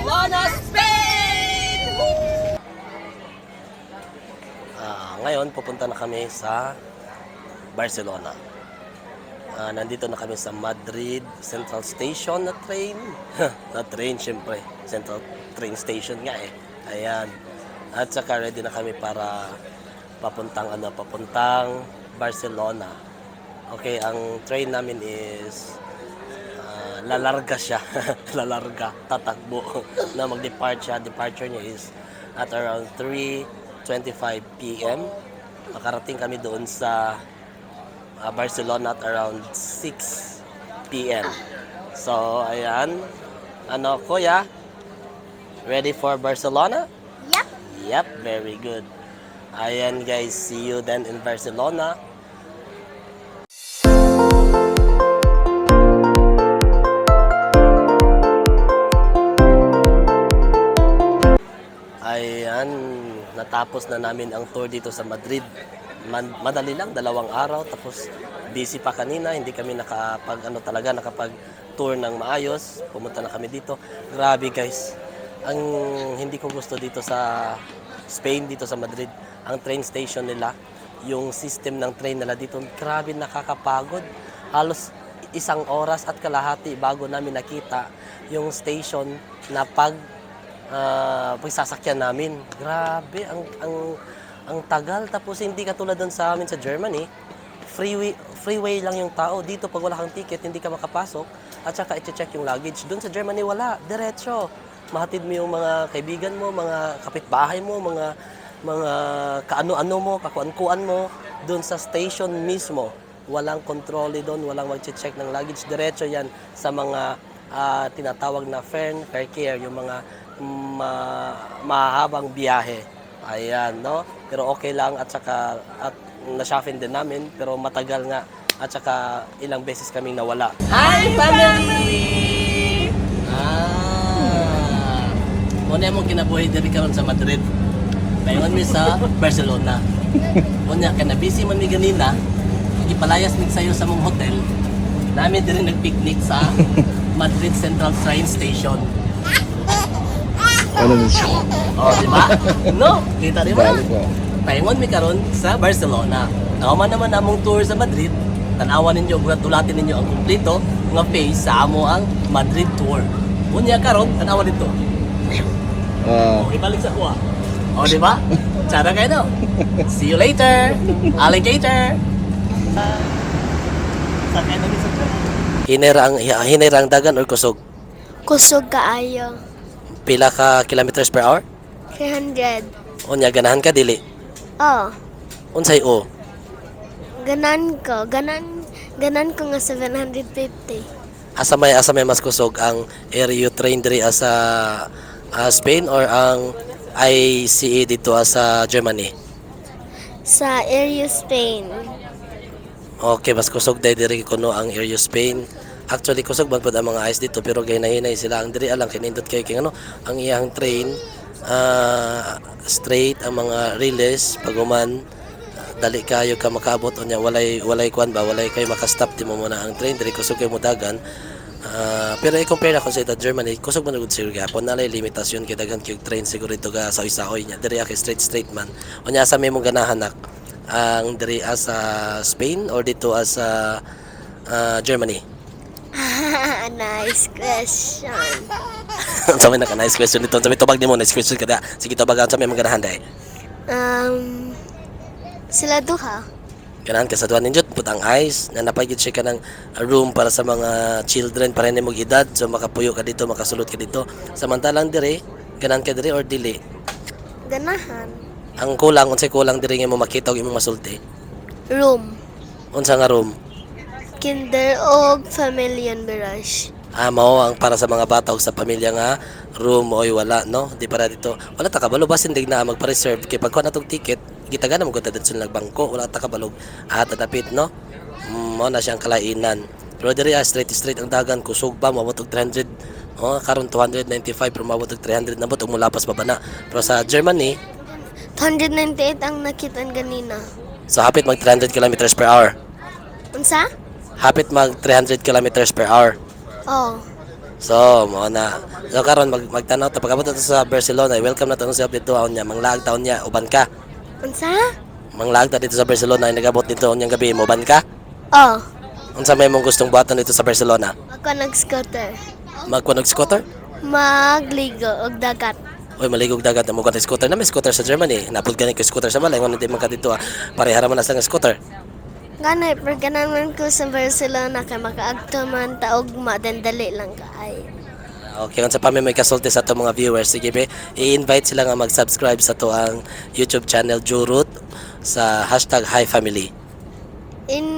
Barcelona, Spain! Ah, ngayon, pupunta na kami sa Barcelona. Ah, nandito na kami sa Madrid Central Station na train. na train, syempre. Central train station nga eh. Ayan. At saka ready na kami para papuntang ano, papuntang Barcelona. Okay, ang train namin is lalarga siya. lalarga, tatakbo na mag-depart siya. Departure niya is at around 3.25 p.m. Makarating kami doon sa ah, Barcelona at around 6 p.m. So, ayan. Ano, kuya? Ready for Barcelona? Yep. Yep, very good. Ayan guys, see you then in Barcelona. Natapos na namin ang tour dito sa Madrid. Man- madali lang, dalawang araw. Tapos busy pa kanina, hindi kami nakapag, ano talaga, nakapag tour ng maayos. Pumunta na kami dito. Grabe guys, ang hindi ko gusto dito sa Spain, dito sa Madrid, ang train station nila, yung system ng train nila dito, grabe nakakapagod. Halos isang oras at kalahati bago namin nakita yung station na pag ah, pagsasakyan namin. Grabe, ang, ang, ang tagal. Tapos hindi katulad doon sa amin sa Germany, freeway, freeway lang yung tao. Dito, pag wala kang ticket, hindi ka makapasok. At saka i-check yung luggage. Doon sa Germany, wala. Diretso. Mahatid mo yung mga kaibigan mo, mga kapitbahay mo, mga mga kaano-ano mo, kakuan-kuan mo, doon sa station mismo. Walang kontrole doon, walang mag-check ng luggage. Diretso yan sa mga ah, tinatawag na fern, fair care, yung mga ma- mahabang biyahe. Ayan, no? Pero okay lang at saka at na-shuffle din namin pero matagal nga at saka ilang beses kaming nawala. Hi family! Ah. Muna mo kinabuhi diri karon sa Madrid. Paingon mi sa Barcelona. Unya ka na busy man mi ganina. Ipalayas mi sayo sa mong hotel. Namin diri nagpicnic sa Madrid Central Train Station. Ano din siya? Oh, di ba? No, kita di ba? Balik ko. Paingon mi karon sa Barcelona. Nauman naman namong tour sa Madrid. Tanawan ninyo, gratulatin ninyo ang kumpleto nga phase sa amo ang Madrid tour. Unya karon, tanawan dito. Ah, Okay, balik sa kuha. O, di ba? Tsara kayo no? See you later! Alligator! Na Hinera ang, hinera ang dagan or kusog? Kusog kaayo. Pila ka kilometers per hour? 300. Unya, ganahan ka, dili. Oh, Unsay o? ganan ko. Ganan, ganan ko nga 750. Asa may, asa may mas kusog ang area train diri sa ah, Spain or ang ICE dito ah, sa Germany? Sa area Spain. Okay, mas kusog dahil diri kuno ang area Spain. Actually, kusog man pod ang mga ice dito pero gay nahinay sila. Ang diri alang kinindot kay king ano ang iyang train ah, straight ang mga relays paguman ah, dali kayo ka makaabot unya walay walay kwan ba walay kayo makastop di mo muna ang train diri kusog kayo mudagan. Ah, pero i-compare ako sa ita Germany kusog man gud siguro gyapon na limitasyon kay daghan kay train siguro ito ga sa isahoy niya. Diri kay straight straight man. Unya sa may ganahanak ang diri as sa Spain or dito as sa ah, Germany nice question. sa may naka nice question dito sa may tubag nimo nice question kada sige tubagan sa may mga ganahan dai Um, sila duha. Ganahan ka sa duwan ninyo, putang ice, na napagid siya ka ng room para sa mga children para hindi mo edad, so makapuyo ka dito, makasulot ka dito. Samantalang dire, ganahan ka dire or dili. Ganahan. Ang kulang, unsay kulang dire nga mo makita og imong masulti. Room. Unsa nga room? Kinder og Familian Barrage. Ah, mao ang para sa mga bata ug sa pamilya nga room oy wala no? Di para dito. Wala ta kabalo basin dig na magpa-reserve. Kay pagkuha natong ticket gitagana mo gud dadson nagbangko. Wala ta kabalog ah tadapit no? Mao na siyang kalainan. Pero diri ah, straight straight ang dagan. Kusog ba? Og 300 oh karon 295 pero mabot og 300 na bot og mulapas pa na? Pero sa Germany 198 ang nakitaan ganina. so hapit mag 300 kilometers per hour. Unsa? Hapit mag 300 kilometers per hour Oh. So, mo na. So karon mag magtanaw ta pagabot ta sa Barcelona. Welcome na to sa dito aon niya. Manglaag taon niya uban ka. Unsa? Manglaag ta dito sa Barcelona ay nagabot dito unyang gabi mo uban ka. Oh, Unsa may mong gustong buhaton dito sa Barcelona? ako nag-scooter. Magkunog scooter? Magligo og dagat. Uy, maligog dagat na mo scooter na may scooter sa Germany. Napod gani ko scooter sa balay, wala di man ka dito. ah. Parehara man lang ang scooter. Ganay, perganaman ko sa Barcelona kay makaagto man taog madandali lang kaay. Okay, kung sa pami may kasulti sa to mga viewers, sige be, i-invite sila nga mag-subscribe sa to ang YouTube channel Jurut sa hashtag Hi Family. In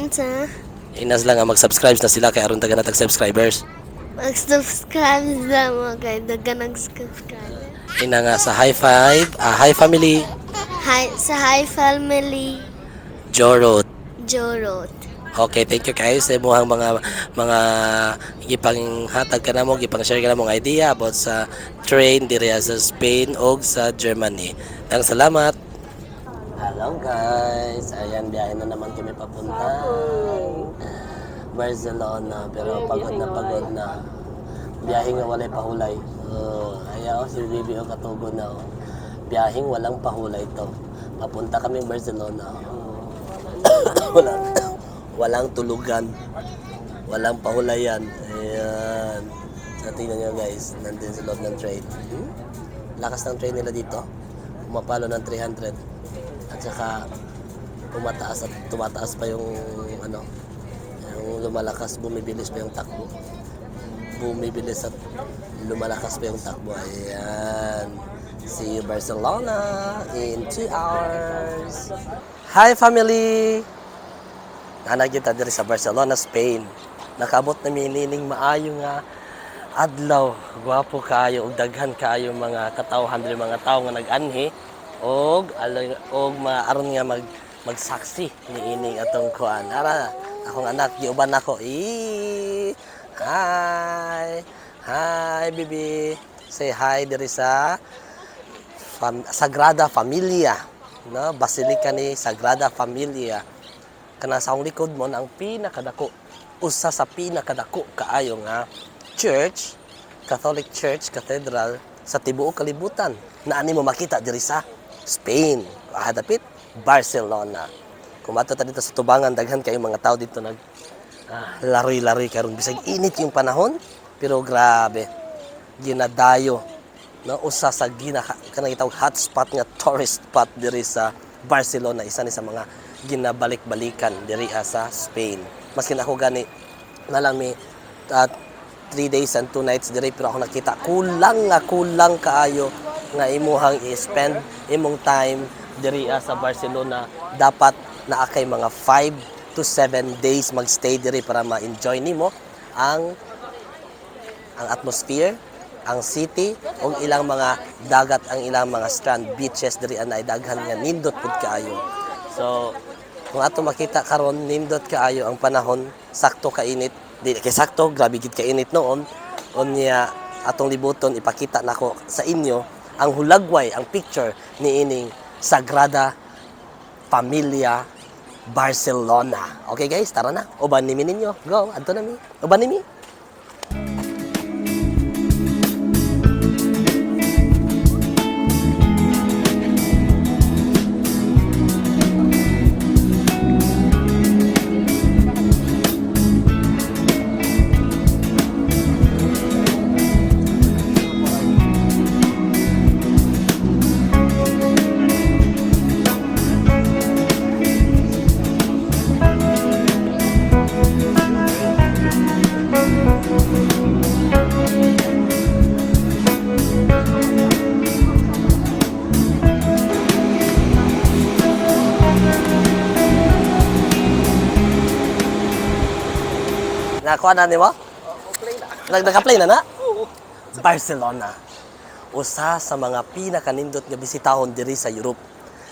unsa? Inas lang nga mag-subscribe na sila kay aron taga natag subscribers. Mag-subscribe sa mo kay daga nag-subscribe. Ina nga sa High Five, ah, Hi Family, Hi sa Hi Family Jorut. Jorot. Okay, thank you guys sa imuhang mga mga gipang hatag ka namo, gipang share ka namo nga idea about sa train diri sa Spain o sa Germany. Ang salamat. Hello guys, ayan biyahe na naman kami papunta Barcelona pero pagod na pagod na. Biyahe nga walay pahulay. Oh, ayaw si Bibi o katugo na. Oh. Biyaheng walang pahulay to. Papunta kami Barcelona. Walang, walang tulugan. Walang pahulayan. Ayan. So, tingnan nyo guys, nandun sa loob ng train. Hmm? Lakas ng train nila dito. Pumapalo ng 300. At saka, tumataas at tumataas pa yung ano, yung lumalakas, bumibilis pa yung takbo. Bumibilis at lumalakas pa yung takbo. Ayan. See you Barcelona in 2 hours. Hi family! Nanag kita diri sa Barcelona, Spain. Nakabot na milining maayo nga adlaw. Gwapo kayo ug daghan kayo mga katawhan diri mga tawo nga nag-anhi og og maaron nga mag magsaksi ni ining atong kuan. Ara akong anak giuban nako. Eh. Hi. Hi, baby. Say hi diri sa Fam- Sagrada Familia, no? Basilica ni Sagrada Familia. Kana sa likod mo na ang pinakadako usa sa pinakadako kaayo nga church, Catholic Church Cathedral sa tibuok kalibutan na ani mo makita diri sa Spain, hadapit Barcelona. Kung mato ta dito sa tubangan daghan kayo mga tao dito nag ah, lari-lari karon bisag init yung panahon pero grabe ginadayo no usa sa gina kanang itawag hotspot nga tourist spot diri sa Barcelona isa ni sa mga ginabalik-balikan diri ah, sa Spain. Maski na ako gani na lang mi uh, three days and two nights diri pero ako nakita kulang nga kulang kaayo nga imuhang i-spend imong time diri ah, sa Barcelona. Dapat na kay mga 5 to 7 days magstay diri para ma-enjoy nimo ang ang atmosphere, ang city, o ilang mga dagat, ang ilang mga strand, beaches, diri anay daghan nga nindot pud kaayo. So, kung ato makita karon nindot kaayo ang panahon, sakto kainit, di kay sakto, grabe gid kainit noon. Unya atong libuton ipakita nako sa inyo ang hulagway, ang picture ni ining Sagrada Familia Barcelona. Okay guys, tara na. Uban nimi ninyo. Go, adto na mi. Uban nimi. Nakuha na ni mo? Nag naka-play na na? Barcelona. Usa sa mga pinakanindot nga bisitahon diri sa Europe.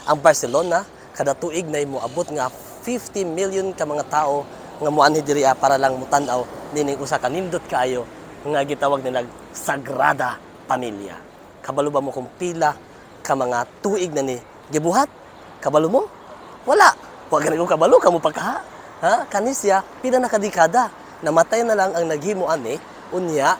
Ang Barcelona kada tuig na moabot nga 50 million ka mga tao nga moanhi diri ah, para lang mutan-aw nining usa ka nindot kaayo nga gitawag nilag Sagrada Familia. Kabalo ba mo kung pila ka mga tuig na ni gibuhat? Kabalo mo? Wala. Wa ganun ko kabalo kamo pagkaha. Ha? Kanisya, pila na kadikada. Namatay na lang ang naghimo ani Unya,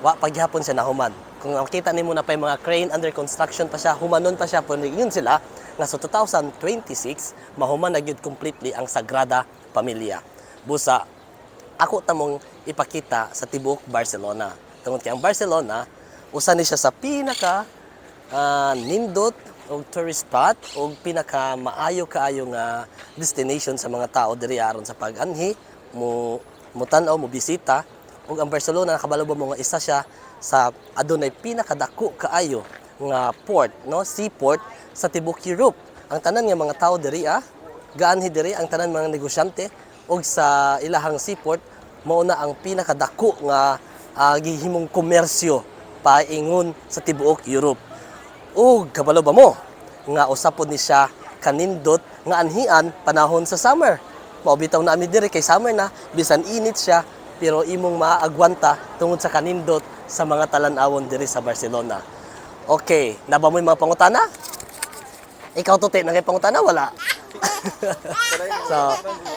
wa paghapon siya nahuman. Kung makita nimo na pa yung mga crane under construction pa siya, humanon pa siya, pero yun sila, nga sa 2026, mahuman na gyud completely ang Sagrada Familia. Busa, ako tamong ipakita sa tibuok Barcelona. Tungod kay ang Barcelona, usa ni siya sa pinaka ah, nindot o tourist spot o pinaka maayo kaayo nga destination sa mga tao diri aron sa pag-anhi mo mutan-aw mo bisita. Ug ang Barcelona nakabalo ba mo nga isa siya sa adunay pinakadako kaayo nga port no? Seaport sa tibuok Europe. Ang tanan nga mga tao diri ah gaanhi diri ang tanan mga negosyante. Ug sa ilahang seaport mao na ang pinakadako nga ah, gihimong komersyo paingon sa tibuok Europe. Ug kabalo ba mo? Nga usapod ni siya kanindot nga anhian panahon sa summer maubitaw na ami diri kay summer na bisan init siya pero imong maaagwanta tungod sa kanindot sa mga talan-awon diri sa Barcelona. Okay naba mo yung mga pangutana? Ikaw tuti na kay pangutana? Wala. So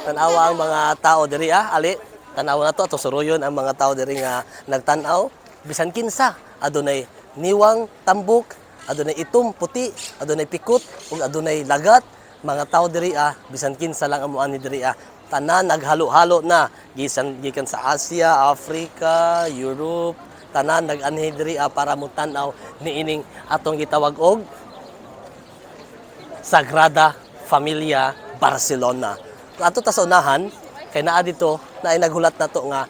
tanawa ang mga tao diri ah. Ali tanawa na to. Ato suruyon ang mga tao diri nga nagtan-aw. Bisan kinsa? Adunay niwang tambok adunay itom puti adunay pikot ug adunay lagat mga tao diri ah bisan kinsa lang amo ani diri ah tanan naghalo-halo na gisan gikan sa Asia, Africa, Europe tanan nag-anhi diri ah, para mo tan-aw niining atong gitawag og Sagrada Familia Barcelona. Ato ta unahan, kay naa dito na ay naghulat na to nga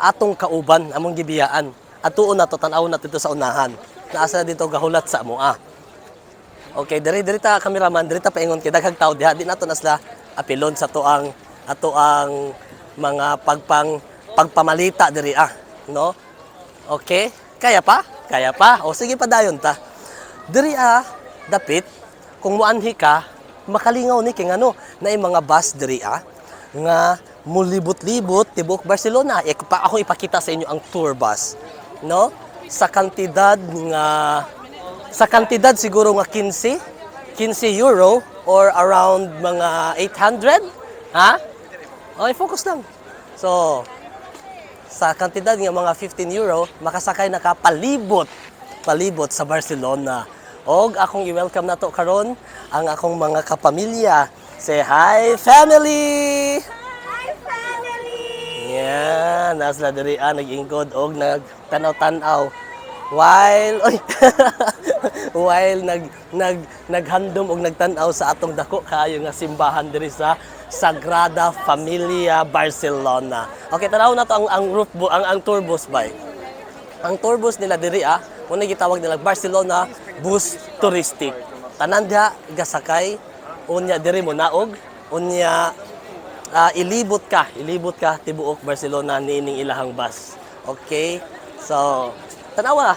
atong kauban among gibiyaan. Atuon na to tan-aw na dito sa unahan. Naasa na dito gahulat sa amoa. Okay, diri diri ta cameraman, diri ta paingon kay daghang tao diha di nato na sila apilon sa tuang ato ang mga pagpang pagpamalita diri ah, no? Okay? Kaya pa? Kaya pa? O sige pa dayon ta. Diri ah, dapit kung muanhi ka, makalingaw ni kay ano, na mga bus diri ah, nga mulibot-libot tibok Barcelona. E, pa, ako ipakita sa inyo ang tour bus, no? Sa kantidad nga sa kantidad siguro nga 15, 15 euro or around mga 800, ha? Okay, focus lang. So, sa kantidad nga mga 15 euro, makasakay na ka palibot, palibot sa Barcelona. Og akong i-welcome na to karon ang akong mga kapamilya. Say hi, family! Hi, family! Yan, nasa diri ah, nag-ingkod og nagtanaw-tanaw while oy while nag nag naghandom og nagtan-aw sa atong dako kaayo nga simbahan diri sa Sagrada Familia Barcelona. Okay, tanaw na to ang ang roof bu- ang ang tour bus bay. Ang tour bus nila diri ah, muna gitawag nila Barcelona Bus Touristic. Tanan diha gasakay unya diri mo naog unya ah, ilibot ka, ilibot ka tibuok Barcelona niining ilahang bus. Okay? So, tanawa.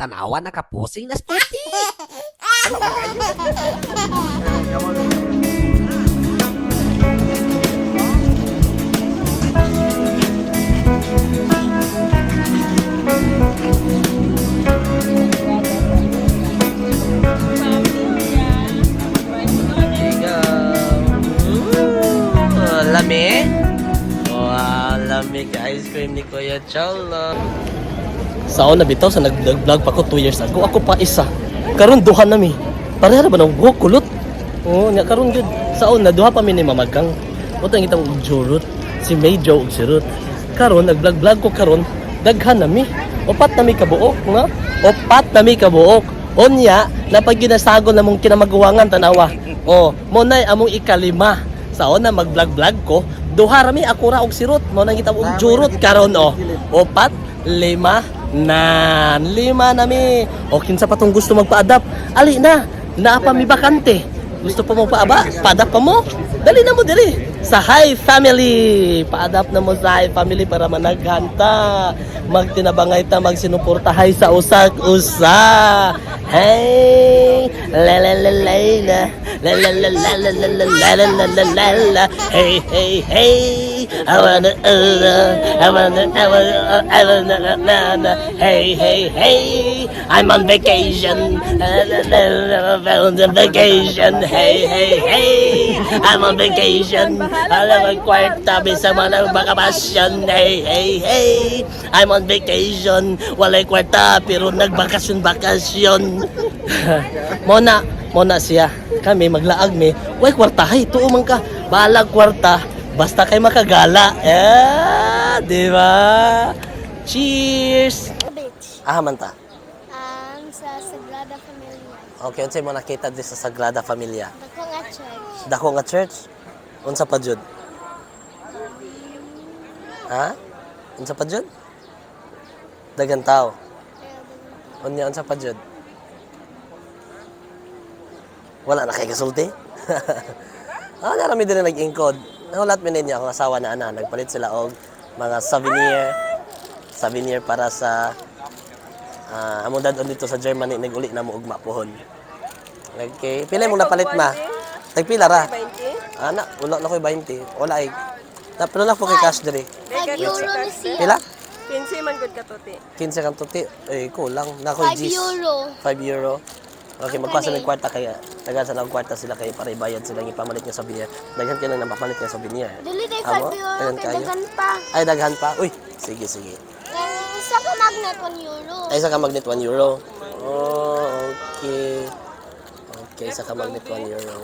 Tanawan na kapusing na stuti. Ooh, lami. Wow, lami ka ice cream ni Kuya Cholo. So, Sa una bitaw sa nag-vlog pa ko 2 years ago, ako pa isa. Karon duha na mi. Pareha na ba ng buhok kulot? Oo, nya karon gud. Sa una duha pa mi ni mamagang. Utang itang jurut, si Medjo ug si Ruth. Karon nag-vlog-vlog ko karon, daghan na mi. Opat na mi kabuok nga. Opat na mi kabuok. Unya, na pag ginasagol na mong kinamaguwangan tanawa. Oh, mo nay among ikalima. Sa una mag-vlog-vlog ko, duha rami ako ra og si Ruth. Mo nang kita og jurut karon oh. Opat, lima, na lima na mi. O kinsa pa tong gusto magpa-adapt? Ali na, naa pa mi bakante. Gusto pa mo paaba? Pa-adapt pa mo? Dali na mo diri sa Hi Family. Pa-adapt na mo sa Hi Family para managhanta. Magtinabangay ta magsinuporta hay sa usak usa. Hey, la la la la la la la la la la la la la la la la la hey hey hey I wanna uh, I wanna I wanna I wanna na na na hey hey hey I'm on vacation on vacation hey hey hey I'm on vacation alam ang kwarta bisa man ang bakasyon hey hey hey. I'm on vacation. Walay kwarta pero nagbakasyon bakasyon. Mona mona siya. Kami maglaag mi way kwarta. Hay tuo man ka. Balag kwarta. Basta kay makagala. Eh di ba? Cheers. Ah man ta Um, sa Sagrada Familia. okay unsay mo nakita di sa Sagrada Familia? Dako nga church. dako nga church unsa pa jud? Ha? Unsa pa jud? Dagan tao. Unya unsa pa jud? Wala na kay kasulti. Ah narami din na nag-ingkod nahulat mi ninyo ang asawa na ana. Nagpalit sila og mga souvenir. Souvenir para sa ah among dadon dito sa Germany. Naguli na mo og mapuhon. Okay pila mo napalit ma. Tagpila ra. 20? Ana, wala na ko'y 20. Wala ay. Na, pero na po kay cash diri. 5 euro na siya. Pila? 15 man good ka tuti. 15 kang tuti. Eh, kulang. Na ko'y 5 G's. euro. 5 euro. Okay, magpasa ng kwarta kaya. Taga sa ng kwarta sila kayo para ibayad sila ng ipamalit niya sa souvenir. Daghan ka na napapalit niya sa souvenir. Dili Amo? 5 euro. Daghan Kay kayo? pa. Ay, daghan pa. Uy, sige, sige. Kaya isa ka magnet 1 euro. Ay, isa ka magnet 1 euro. Oh, okay. Okay, isa ka magnet 1 euro.